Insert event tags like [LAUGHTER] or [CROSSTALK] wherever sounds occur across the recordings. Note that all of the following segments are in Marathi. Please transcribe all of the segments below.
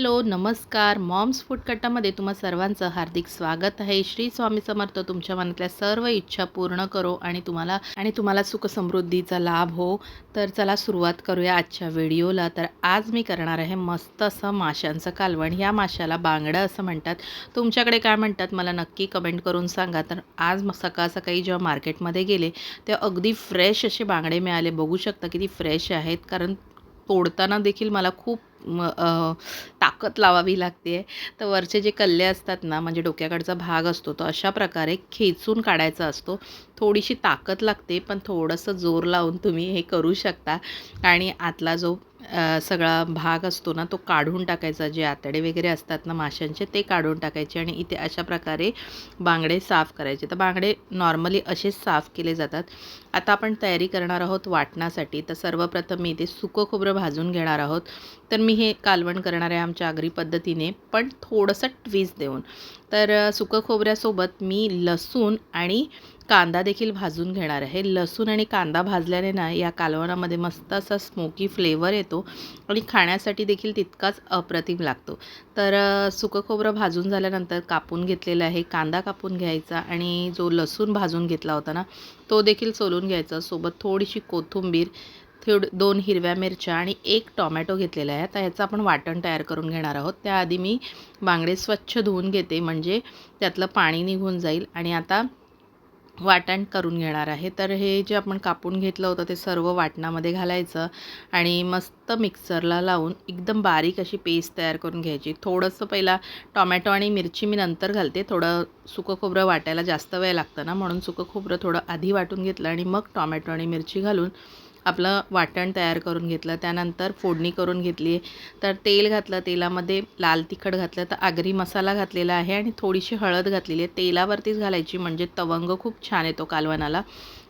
हॅलो नमस्कार. मॉम्स फूड कट्टामध्ये तुम्हा सर्वांचं हार्दिक स्वागत आहे. श्री स्वामी समर्थ तुमच्या मनातल्या सर्व इच्छा पूर्ण करो आणि तुम्हाला आणि तुम्हाला सुख समृद्धीचा लाभ हो. तर चला सुरुवात करूया आजच्या व्हिडिओला. तर आज मी करणार आहे मस्त असं माशांचं कालवण. ह्या माशाला बांगडं असं म्हणतात. तुमच्याकडे काय म्हणतात मला नक्की कमेंट करून सांगा. तर आज सकाळ सकाळी जेव्हा मार्केटमध्ये गेले तेव्हा अगदी फ्रेश असे बांगडे मिळाले. बघू शकता किती फ्रेश आहेत. कारण तोडताना देखील मला खूप म- ताकद लावावी लागते. तर वरचे जे कल्ले असतात ना म्हणजे डोक्याकडचा भाग असतो तो अशा प्रकारे खेचून काढायचा असतो. थोडीशी ताकद लागते पण थोडंसं जोर लावून तुम्ही हे करू शकता. आणि आतला जो सगळा भाग असतो ना तो काढून टाकायचा. जे आतडे वगैरे असतात ना माशांचे ते काढून टाकायचे आणि इथे अशा प्रकारे बांगडे साफ करायचे. तर बांगडे नॉर्मली असेच साफ केले जातात. आता आपण तयारी करणार आहोत वाटण्यासाठी तर सर्वप्रथम मी इथे सुकं खोबरं भाजून घेणार आहोत. तर मी हे कालवण करणार आहे आमच्या आगरी पद्धतीने पण थोडंसं ट्विस्ट देऊन. तर सुकं खोबऱ्यासोबत मी लसूण आणि कांदा देखील भाजून घेणार आहे. लसूण आणि कांदा भाजल्याने ना या कालवणामध्ये मस्त असा स्मोकी फ्लेवर येतो आणि खाण्यासाठी देखील तितकाच अप्रतिम लागतो. तर सुकं खोबरं भाजून झाल्यानंतर कापून घेतलेलं आहे. कांदा कापून घ्यायचा आणि जो लसूण भाजून घेतला होता ना तो देखील सोलून घ्यायचा. सोबत थोडीशी कोथिंबीर थोड दोन हिरव्या मिरच्या आणि एक टॉमॅटो घेतलेला आहे. आता ह्याचं आपण वाटण तयार करून घेणार आहोत. त्याआधी मी बांगडे स्वच्छ धुवून घेते. म्हणजे त्यातलं पाणी निघून जाईल. आणि आता वाटण करून घेणार आहे. तर हे जे आपण कापून घेतलं होतं ते सर्व वाटणामध्ये घालायचं आणि मस्त मिक्सरला लावून एकदम बारीक अशी पेस्ट तयार करून घ्यायची. थोडंसं पहिला टॉमॅटो आणि मिरची मी नंतर घालते. थोडं सुकं खोबरं वाटायला जास्त वेळ लागतं ना म्हणून सुकं खोबरं थोडं आधी वाटून घेतलं आणि मग टॉमॅटो आणि मिरची घालून आपलं वाटण तयार करून घेतलं त्यानंतर फोडणी करून घेतली. तर तेल घातलं तेलामध्ये लाल तिखट घातलं तर आगरी मसाला घातलेला आहे आणि थोडीशी हळद घातलेली आहे. तेलावरतीच घालायची म्हणजे तवंग खूप छान येतो कालवणाला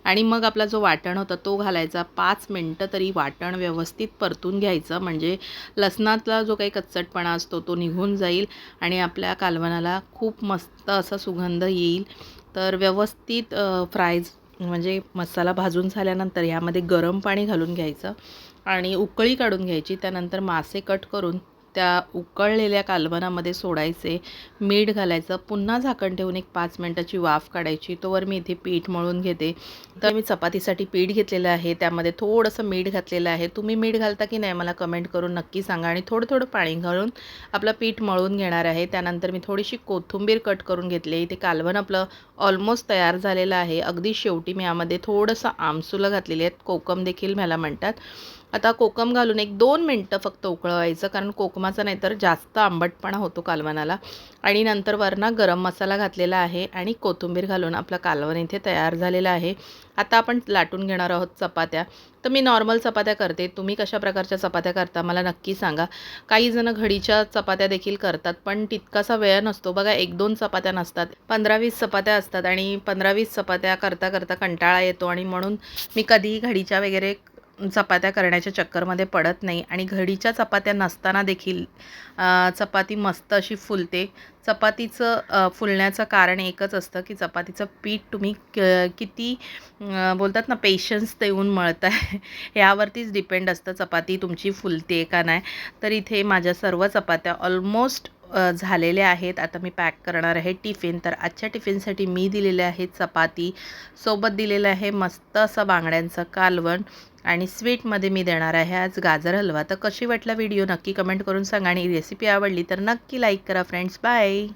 आणि मग आपला जो वाटण होता तो घालायचा. पाच मिनटं तरी वाटण व्यवस्थित परतून घ्यायचं. म्हणजे लसणातला जो काही कच्चटपणा असतो तो निघून जाईल आणि आपल्या कालवणाला खूप मस्त असा सुगंध येईल. तर व्यवस्थित फ्रायज म्हणजे मसाला भाजून झाल्यानंतर यामध्ये गरम पाणी घालून घ्यायचं आणि उकळी काढून घ्यायची. त्यानंतर मासे कट करून त्या उकळलेल्या कालवनामध्ये सोडायचे मीठ घालायचं पुन्हा झाकण ठेवून एक पाच मिनटाची वाफ काढायची तोवर मी इथे पीठ मळून घेते. तर मी चपातीसाठी पीठ घेतलेलं आहे त्यामध्ये थोडंसं मीठ घातलेलं आहे. तुम्ही मीठ घालता की नाही मला कमेंट करून नक्की सांगा आणि थोडं थोडं पाणी घालून आपलं पीठ मळून घेणार आहे. त्यानंतर मी थोडीशी कोथिंबीर कट करून घेतली. इथे कालवण आपलं ऑलमोस्ट तयार झालेलं आहे. अगदी शेवटी मी यामध्ये थोडंसं आमसुलं घातलेली आहेत. कोकम देखील मला म्हणतात. आता कोकम घालून एक दोन मिनटं फक्त उकळवायचं कारण कोकम कोकमाचा नाहीतर जास्त आंबटपणा होतो कालवणाला. आणि नंतर वरना गरम मसाला घातलेला आहे आणि कोथिंबीर घालून आपलं कालवण इथे तयार झालेलं आहे. आता आपण लाटून घेणार आहोत चपात्या. तर मी नॉर्मल चपात्या करते. तुम्ही कशा प्रकारच्या चपात्या करता मला नक्की सांगा. काही जण घडीच्या चपात्या देखील करतात पण तितकासा वेळ नसतो. बघा एक दोन चपात्या नसतात. पंधरा वीस चपात्या असतात आणि पंधरा वीस चपात्या करता करता कंटाळा येतो आणि म्हणून मी कधीही घडीच्या वगैरे चपात्या करण्याच्या चक्करमध्ये पडत नाही आणि घडीच्या चपात्या नसताना देखील चपाती मस्त अशी फुलते. चपातीचं फुलण्याचं कारण एकच असतं की चपातीचं पीठ तुम्ही क किती बोलतात ना पेशन्स देऊन मळताय. [LAUGHS] यावरतीच डिपेंड असतं चपाती तुमची फुलते का नाही. तर इथे माझ्या सर्व चपात्या ऑलमोस्ट झालेले आहेत. आता मी पॅक करणार आहे टिफिन. तर आजच्या टिफिनसाठी मी दिलेले आहे चपाती. सोबत दिलेलं आहे मस्त असं बांगड्यांचं कालवण. आणि स्वीटमध्ये मी देणार आहे आज गाजर हलवा. तर कशी वाटला व्हिडिओ नक्की कमेंट करून सांगा आणि रेसिपी आवडली तर नक्की लाईक करा फ्रेंड्स. बाय!